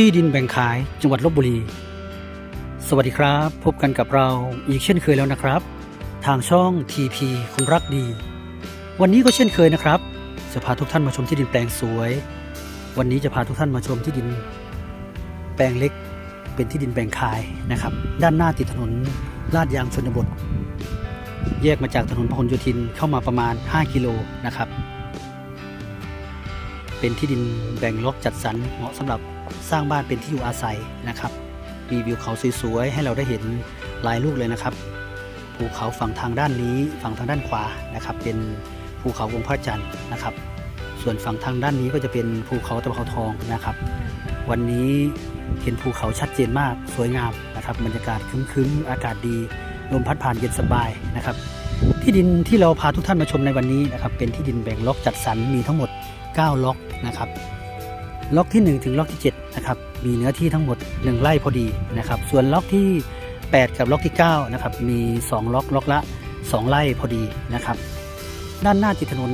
ที่ดินแบ่งขายจังหวัดลบบุรี สวัสดีครับ พบกันกับเราอีกเช่นเคยแล้วนะครับ ทางช่อง TP คนรักดี วันนี้ก็เช่นเคยนะครับ จะพาทุกท่านมาชมที่ดินแปลงสวย วันนี้จะพาทุกท่านมาชมที่ดิน แปลงเล็กเป็นที่ดินแบ่งขายนะครับ ด้านหน้าติดถนนลาดยางชนบท แยกมาจากถนนพหลโยธินเข้ามาประมาณ 5 กิโลนะครับ เป็นที่ดินแบ่งล็อกจัดสรรเหมาะสำหรับสร้างบ้านเป็นที่อยู่อาศัยนะครับมีวิวเขาสวยๆให้เราได้เห็นหลายลูกเลยนะครับภูเขาฝั่งทางด้านนี้ฝั่งทางด้านขวานะครับ เป็นภูเขาวงค์พระจันทร์นะครับ ส่วนฝั่งทางด้านนี้ก็จะเป็นภูเขาตะเขาทองนะครับ วันนี้เห็นภูเขาชัดเจนมากสวยงามนะครับบรรยากาศคึ้มๆอากาศดีลมพัดผ่านเย็นสบายนะครับที่ดินที่เราพาทุกท่านมาชมในวันนี้นะครับเป็นที่ดินแบ่งล็อกจัดสรรมีทั้งหมด 9 ล็อก นะครับล็อกที่ 1 ถึงล็อกที่7นะครับมีเนื้อที่ทั้งหมด 1 ไร่พอดีนะครับส่วนล็อกที่ 8 กับล็อกที่9นะครับมี2ล็อกล็อกละ 2 ไร่พอดีนะครับด้านหน้าติดถนน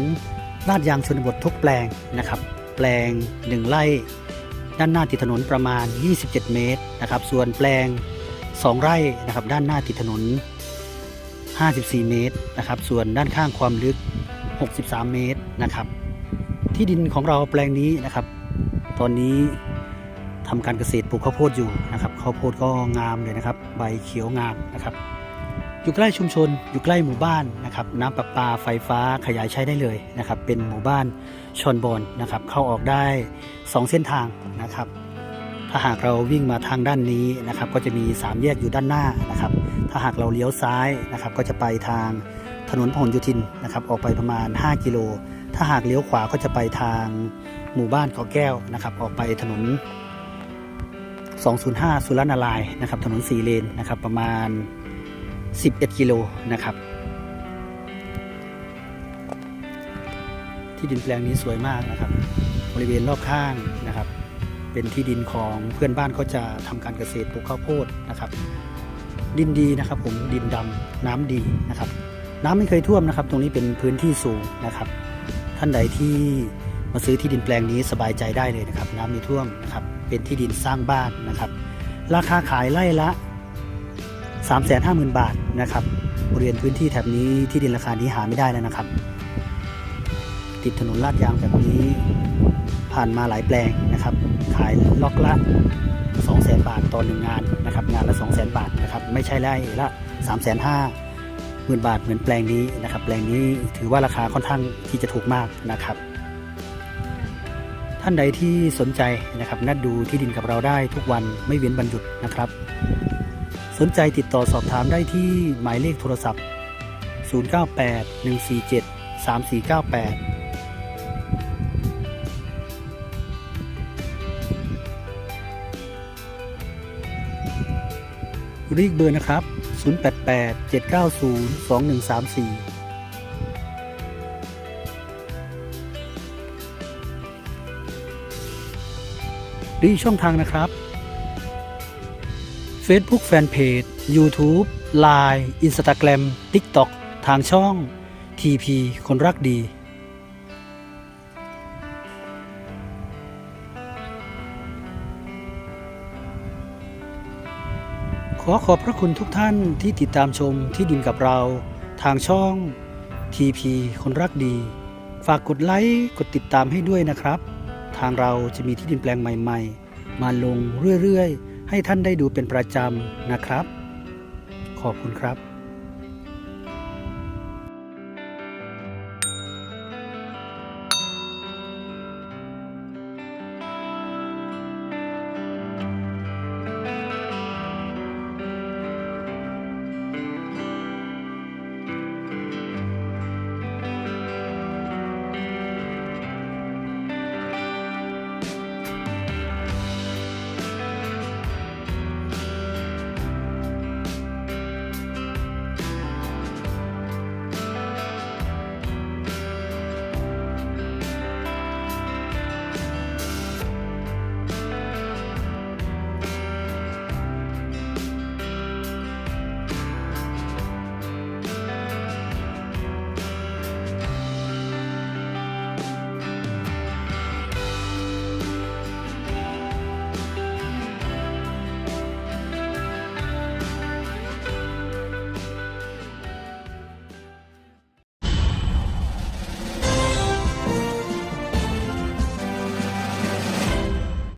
ลาดยางชนบททุกแปลงนะครับแปลง 1 ไร่ ด้านหน้าติดถนนประมาณ 27 เมตรนะครับส่วนแปลง 2 ไร่นะครับด้านหน้าติดถนน 54 เมตรนะครับส่วนด้านข้างความลึก 63 เมตรนะครับ ที่ดินของเราแปลงนี้นะครับ ตอนนี้ทำการเกษตรปลูกข้าวโพดอยู่นะครับข้าวโพดก็งามเลยนะครับ ใบเขียวงามนะครับ อยู่ใกล้ชุมชน อยู่ใกล้หมู่บ้านนะครับ น้ำประปาไฟฟ้าขยายใช้ได้เลยนะครับ เป็นหมู่บ้านชนบอนนะครับ เข้าออกได้ 2 เส้นทางนะครับ ถ้าหากเราวิ่งมาทางด้านนี้นะครับ ก็จะมี 3 แยกอยู่ด้านหน้านะครับ ถ้าหากเราเลี้ยวซ้ายนะครับ ก็จะไปทางถนนพหลโยธินนะครับ ออกไปประมาณ 5 กิโล ถ้าหากเลี้ยวขวาก็จะไปทางหมู่บ้านเกาะแก้วนะครับ ออกไปถนน 205 สุรนารายนะครับ ถนน4เลนนะครับ ประมาณ 11 กิโลนะครับ ที่ดินแปลงนี้สวยมากนะครับ บริเวณรอบข้างนะครับ เป็นที่ดินของเพื่อนบ้านก็จะทำการเกษตรปลูกข้าวโพดนะครับ ดินดีนะครับ ผมดินดำน้ำดีนะครับ น้ำไม่เคยท่วมนะครับ ตรงนี้เป็นพื้นที่สูงนะครับ ท่านใดที่มาซื้อที่ดินแปลงนี้สบายใจได้เลยนะครับ น้ำไม่ท่วมนะครับเป็นที่ดินสร้างบ้านนะครับ ราคาขายไร่ละ 350,000 บาทนะครับบริเวณพื้นที่แถบนี้ที่ดินราคานี้หาไม่ได้แล้วนะครับ ติดถนนลาดยางแบบนี้ผ่านมาหลายแปลงนะครับ ขายล็อกละ200,000 บาทต่อหนึ่งงานนะครับ งานละ 200,000 บาทนะครับ ไม่ใช่ไร่ละ 350,000 มื่นบาทเหมือนแปลงนี้นะครับ แปลงนี้ถือว่าราคาค่อนข้างที่จะถูกมากนะครับ ท่านใดที่สนใจนะครับนัดดูที่ดินกับเราได้ทุกวันไม่เว้นวันหยุดนะครับ สนใจติดต่อสอบถามได้ที่หมายเลขโทรศัพท์ 098 147 3498รีกเบอร์นะครับ 088 790 2134ดีช่องทางนะครับ Facebook Fanpage YouTube Line Instagram TikTok ทางช่อง TP คนรักดี อขอบพระคุณทุกท่านที่ติดตามชมที่ดินกับเรา ทางช่อง TP คนรักดี ฝากกดไลค์กดติดตามให้ด้วยนะครับ ทางเราจะมีที่ดินแปลงใหม่ ๆ มาลงเรื่อยๆ ให้ท่านได้ดูเป็นประจำนะครับ ขอบคุณครับ